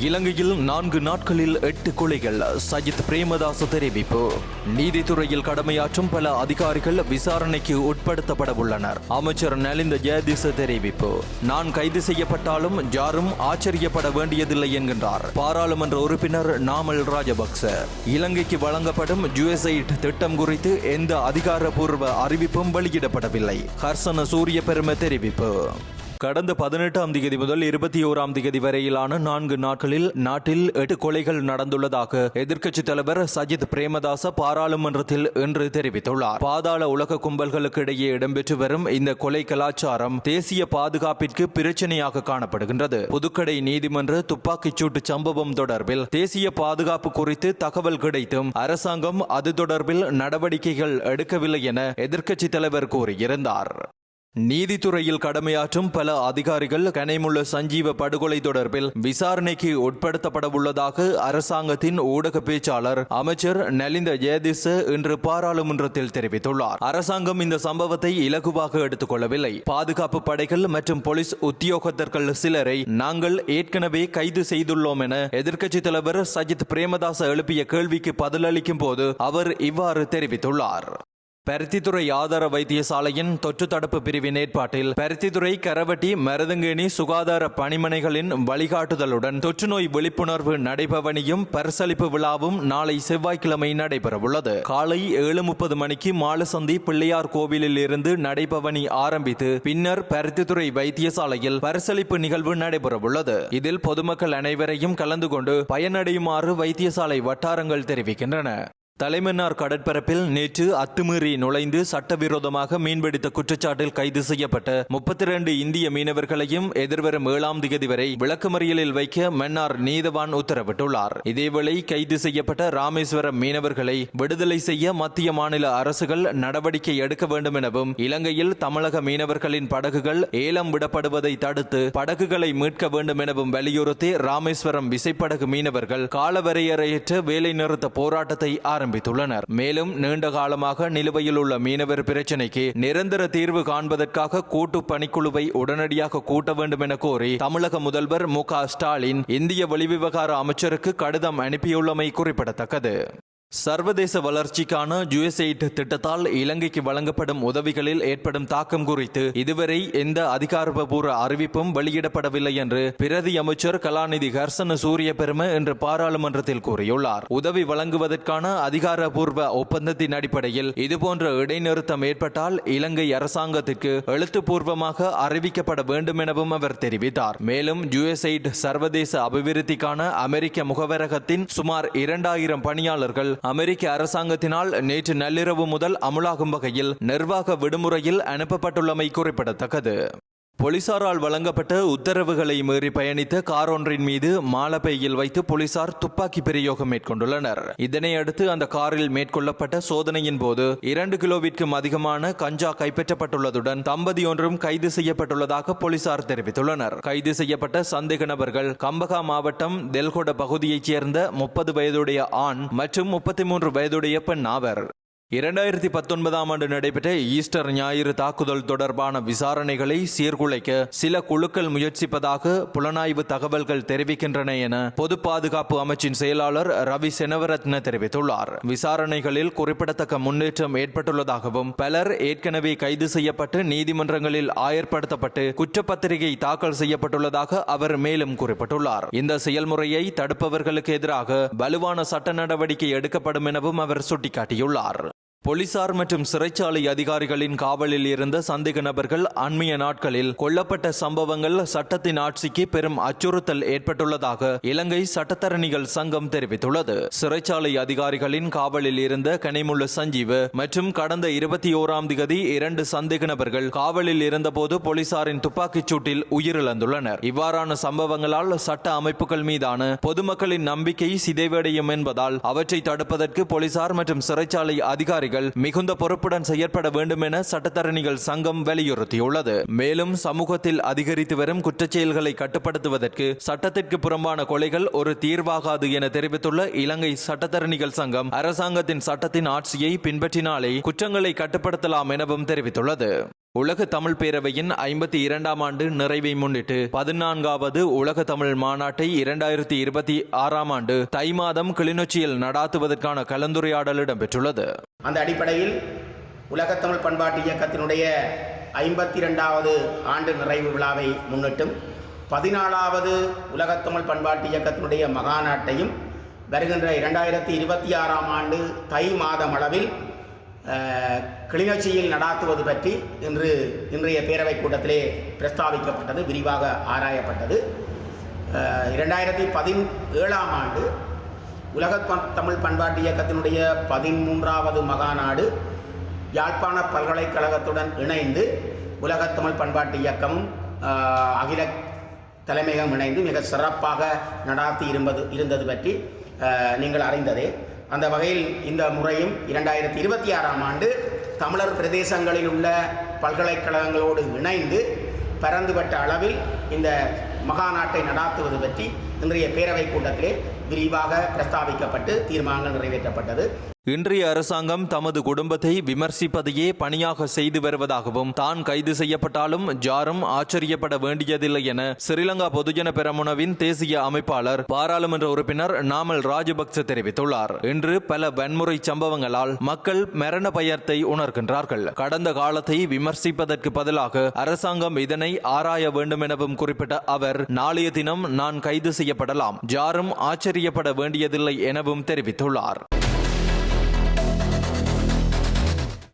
இலங்கையில் நான்கு நாட்களில் எட்டு கொலைகள். சஜித் பிரேமதாச தெரிவிப்பு. நீதித்துறையில் கடமையாற்றும் பல அதிகாரிகள் விசாரணைக்கு உட்படுத்தப்பட உள்ளனர். அமைச்சர் நலிந்த ஜெயதிச தெரிவிப்பு. நான் கைது செய்யப்பட்டாலும் யாரும் ஆச்சரியப்பட வேண்டியதில்லை என்கின்றார். பாராளுமன்ற உறுப்பினர் நாமல் ராஜபக்ச. இலங்கைக்கு வழங்கப்படும் ஜுஎசைட் திட்டம் குறித்து எந்த அதிகாரப்பூர்வ அறிவிப்பும் வெளியிடப்படவில்லை. ஹர்சன சூரிய பெரும தெரிவிப்பு. கடந்த பதினெட்டாம் தேதி முதல் இருபத்தி ஓராம் தேதி வரையிலான நான்கு நாட்களில் நாட்டில் எட்டு கொலைகள் நடந்துள்ளதாக எதிர்க்கட்சித் தலைவர் சஜித் பிரேமதாச பாராளுமன்றத்தில் இன்று தெரிவித்துள்ளார். பாதாள உலக கும்பல்களுக்கு இடையே இடம்பெற்று வரும் இந்த கொலை கலாச்சாரம் தேசிய பாதுகாப்பிற்கு பிரச்சனையாக காணப்படுகின்றது. புதுக்கடை நீதிமன்ற துப்பாக்கிச் சூட்டு சம்பவம் தொடர்பில் தேசிய பாதுகாப்பு குறித்து தகவல் கிடைத்தும் அரசாங்கம் அது தொடர்பில் நடவடிக்கைகள் எடுக்கவில்லை என எதிர்க்கட்சித் தலைவர் கூறியிருந்தார். நீதித்துறையில் கடமையாற்றும் பல அதிகாரிகள் கனைமுள்ள சஞ்சீவ படுகொலை தொடர்பில் விசாரணைக்கு உட்படுத்தப்படவுள்ளதாக அரசாங்கத்தின் ஊடக பேச்சாளர் அமைச்சர் நலிந்த ஜெயதிச இன்று பாராளுமன்றத்தில் தெரிவித்துள்ளார். அரசாங்கம் இந்த சம்பவத்தை இலகுவாக எடுத்துக் கொள்ளவில்லை பாதுகாப்பு படைகள் மற்றும் போலீஸ் உத்தியோகத்தர்கள் சிலரை நாங்கள் ஏற்கனவே கைது செய்துள்ளோம் என எதிர்க்கட்சித் தலைவர் சஜித் பிரேமதாச எழுப்பிய கேள்விக்கு பதிலளிக்கும் போது அவர் இவ்வாறு தெரிவித்துள்ளார். பருத்தித்துறை ஆதார வைத்தியசாலையின் தொற்று தடுப்பு பிரிவின் ஏற்பாட்டில் பருத்தித்துறை கரவட்டி மருதங்கேணி சுகாதார பணிமனைகளின் வழிகாட்டுதலுடன் தொற்றுநோய் விழிப்புணர்வு நடைபவனியும் பரிசளிப்பு விழாவும் நாளை செவ்வாய்க்கிழமை நடைபெறவுள்ளது. காலை ஏழு முப்பது மணிக்கு மாலசந்தி பிள்ளையார் கோவிலில் இருந்து நடைபவனி ஆரம்பித்து பின்னர் பருத்தித்துறை வைத்தியசாலையில் பரிசளிப்பு நிகழ்வு நடைபெறவுள்ளது. இதில் பொதுமக்கள் அனைவரையும் கலந்து கொண்டு பயனடையுமாறு வைத்தியசாலை வட்டாரங்கள் தெரிவிக்கின்றன. தலைமன்னார் கடற்பரப்பில் நேற்று அத்துமீறி நுழைந்து சட்டவிரோதமாக மீன்பிடித்த குற்றச்சாட்டில் கைது செய்யப்பட்ட முப்பத்தி இரண்டு இந்திய மீனவர்களையும் எதிர்வரும் ஏழாம் தேதி வரை விளக்குமறியலில் வைக்க மன்னார் நீதவான் உத்தரவிட்டுள்ளார். இதேவேளை கைது செய்யப்பட்ட ராமேஸ்வரம் மீனவர்களை விடுதலை செய்ய மத்திய மாநில அரசுகள் நடவடிக்கை எடுக்க வேண்டும் எனவும் இலங்கையில் தமிழக மீனவர்களின் படகுகள் ஏலம் விடப்படுவதை தடுத்து படகுகளை மீட்க வேண்டும் எனவும் வலியுறுத்தி ராமேஸ்வரம் விசைப்படகு மீனவர்கள் காலவரையறையற்ற வேலைநிறுத்த போராட்டத்தை ஆரம்பித்தார் ஆரம்பித்துள்ளனர். மேலும் நீண்ட காலமாக நிலுவையில் உள்ள மீனவர் பிரச்சினைக்கு நிரந்தர தீர்வு காண்பதற்காக கூட்டு பணிக்குழுவை உடனடியாக கூட்ட வேண்டும் என கோரி தமிழக முதல்வர் மு ஸ்டாலின் இந்திய வெளிவிவகார அமைச்சருக்கு கடிதம் அனுப்பியுள்ளமை குறிப்பிடத்தக்கது. சர்வதேச வளர்ச்சிக்கான ஜுஎஸ்எய்ட் திட்டத்தால் இலங்கைக்கு வழங்கப்படும் உதவிகளில் ஏற்படும் தாக்கம் குறித்து இதுவரை எந்த அதிகாரப்பூர்வ அறிவிப்பும் வெளியிடப்படவில்லை என்று பிரதி அமைச்சர் கலாநிதி ஹர்சன சூரிய பெரும இன்று பாராளுமன்றத்தில் கூறியுள்ளார். உதவி வழங்குவதற்கான அதிகாரப்பூர்வ ஒப்பந்தத்தின் அடிப்படையில் இதுபோன்ற இடைநிறுத்தம் ஏற்பட்டால் இலங்கை அரசாங்கத்திற்கு எழுத்துப்பூர்வமாக அறிவிக்கப்பட வேண்டும் எனவும் அவர் தெரிவித்தார். மேலும் ஜுஎஸ்எய்ட் சர்வதேச அபிவிருத்திக்கான அமெரிக்க முகவரகத்தின் சுமார் இரண்டாயிரம் பணியாளர்கள் அமெரிக்க அரசாங்கத்தினால் நேற்று நள்ளிரவு முதல் அமுலாகும் வகையில் நிர்வாக விடுமுறையில் அனுப்பப்பட்டுள்ளமை குறிப்பிடத்தக்கது. போலீசாரால் வழங்கப்பட்ட உத்தரவுகளை மீறி பயணித்த கார் ஒன்றின் மீது மாலப்பையில் வைத்து போலீசார் துப்பாக்கி பிரயோகம் மேற்கொண்டுள்ளனர். இதனை அடுத்து அந்த காரில் மேற்கொள்ளப்பட்ட சோதனையின் போது இரண்டு கிலோவிற்கும் அதிகமான கஞ்சா கைப்பற்றப்பட்டுள்ளதுடன் தம்பதி ஒன்றும் கைது செய்யப்பட்டுள்ளதாக போலீசார் தெரிவித்துள்ளனர். கைது செய்யப்பட்ட சந்தேக நபர்கள் கம்பகா மாவட்டம் தெல்கொட பகுதியைச் சேர்ந்த முப்பது வயதுடைய ஆண் மற்றும் முப்பத்தி மூன்று வயதுடைய பெண் ஆவர். இரண்டாயிரத்தி பத்தொன்பதாம் ஆண்டு நடைபெற்ற ஈஸ்டர் ஞாயிறு தாக்குதல் தொடர்பான விசாரணைகளை சீர்குலைக்க சில குழுக்கள் முயற்சிப்பதாக புலனாய்வு தகவல்கள் தெரிவிக்கின்றன என பொது பாதுகாப்பு அமைச்சின் செயலாளர் ரவி செனவரத்ன தெரிவித்துள்ளார். விசாரணைகளில் குறிப்பிடத்தக்க முன்னேற்றம் ஏற்பட்டுள்ளதாகவும் பலர் ஏற்கனவே கைது செய்யப்பட்டு நீதிமன்றங்களில் ஆயர்படுத்தப்பட்டு குற்றப்பத்திரிகை தாக்கல் செய்யப்பட்டுள்ளதாக அவர் மேலும் குறிப்பிட்டுள்ளார். இந்த செயல்முறையை தடுப்பவர்களுக்கு எதிராக வலுவான சட்ட நடவடிக்கை எடுக்கப்படும் எனவும் அவர் சுட்டிக்காட்டியுள்ளார். போலீசார் மற்றும் சிறைச்சாலை அதிகாரிகளின் காவலில் இருந்த சந்தேக நபர்கள் அண்மைய நாட்களில் கொல்லப்பட்ட சம்பவங்கள் சட்டத்தின் ஆட்சிக்கு பெரும் அச்சுறுத்தல் ஏற்பட்டுள்ளதாக இலங்கை சட்டத்தரணிகள் சங்கம் தெரிவித்துள்ளது. சிறைச்சாலை அதிகாரிகளின் காவலில் இருந்த கனிமுள்ள சஞ்சீவ் மற்றும் கடந்த இருபத்தி ஓராம் திகதி இரண்டு சந்தேக நபர்கள் காவலில் இருந்தபோது போலீசாரின் துப்பாக்கிச் சூட்டில் உயிரிழந்துள்ளனர். இவ்வாறான சம்பவங்களால் சட்ட அமைப்புகள் மீதான பொதுமக்களின் நம்பிக்கை சிதைவடையும் என்பதால் அவற்றை தடுப்பதற்கு போலீசார் மற்றும் சிறைச்சாலை அதிகாரிகள் அதிகாரிகள் மிகுந்த பொறுப்புடன் செயற்பட வேண்டும் என சட்டத்தரணிகள் சங்கம் வலியுறுத்தியுள்ளது. மேலும் சமூகத்தில் அதிகரித்து வரும் குற்றச்செயல்களை கட்டுப்படுத்துவதற்கு சட்டத்திற்கு புறம்பான கொலைகள் ஒரு தீர்வாகாது என தெரிவித்துள்ள இலங்கை சட்டத்தரணிகள் சங்கம் அரசாங்கத்தின் சட்டத்தின் ஆட்சியை பின்பற்றினாலே குற்றங்களை கட்டுப்படுத்தலாம் எனவும் தெரிவித்துள்ளது. உலக தமிழ் பேரவையின் ஐம்பத்தி இரண்டாம் ஆண்டு நிறைவை முன்னிட்டு பதினான்காவது உலக தமிழ் மாநாட்டை இரண்டாயிரத்தி இருபத்தி ஆறாம் ஆண்டு தை மாதம் கிளிநொச்சியில் நடாத்துவதற்கான கலந்துரையாடல் இடம்பெற்றுள்ளது. அந்த அடிப்படையில் உலகத்தமிழ் பண்பாட்டு இயக்கத்தினுடைய ஐம்பத்தி ரெண்டாவது ஆண்டு நிறைவு விழாவை முன்னிட்டும் பதினாலாவது உலகத்தமிழ் பண்பாட்டு இயக்கத்தினுடைய மகாநாட்டையும் வருகின்ற இரண்டாயிரத்தி இருபத்தி ஆறாம் ஆண்டு தை மாதம் அளவில் கிளிநொச்சியில் நடாத்துவது பற்றி இன்று இன்றைய பேரவைக் கூட்டத்திலே பிரஸ்தாபிக்கப்பட்டது விரிவாக ஆராயப்பட்டது. இரண்டாயிரத்தி பதினேழாம் ஆண்டு உலக தமிழ் பண்பாட்டு இயக்கத்தினுடைய பதிமூன்றாவது மகாநாடு யாழ்ப்பாண பல்கலைக்கழகத்துடன் இணைந்து உலகத் தமிழ் பண்பாட்டு இயக்கமும் அகில தலைமையகம் இணைந்து மிக சிறப்பாக நடாத்தி இருந்தது இருந்தது பற்றி நீங்கள் அறிந்ததே. அந்த வகையில் இந்த முறையும் இரண்டாயிரத்தி இருபத்தி ஆறாம் ஆண்டு தமிழர் பிரதேசங்களில் உள்ள பல்கலைக்கழகங்களோடு இணைந்து பரந்துபட்ட அளவில் இந்த மகாநாட்டை நடாத்துவது பற்றி இன்றைய பேரவை கூட்டத்திலே விரிவாக பிரஸ்தாபிக்கப்பட்டு தீர்மானங்கள் நிறைவேற்றப்பட்டது. இன்றைய அரசாங்கம் தமது குடும்பத்தை விமர்சிப்பதையே பணியாக செய்து வருவதாகவும் தான் கைது செய்யப்பட்டாலும் ஜாரும் ஆச்சரியப்பட வேண்டியதில்லை என ஸ்ரீலங்கா பொதுஜன பெரமுனவின் தேசிய அமைப்பாளர் பாராளுமன்ற உறுப்பினர் நாமல் ராஜபக்ச தெரிவித்துள்ளார். இன்று பல வன்முறை சம்பவங்களால் மக்கள் மரண பயத்தை உணர்கின்றார்கள். கடந்த காலத்தை விமர்சிப்பதற்கு பதிலாக அரசாங்கம் இதனை ஆராய வேண்டும் எனவும் குறிப்பிட்ட அவர் நாளைய தினம் நான் கைது செய்ய செய்யப்படலாம். ஜாரும் ஆச்சரியப்பட வேண்டியதில்லை எனவும் தெரிவித்துள்ளார்.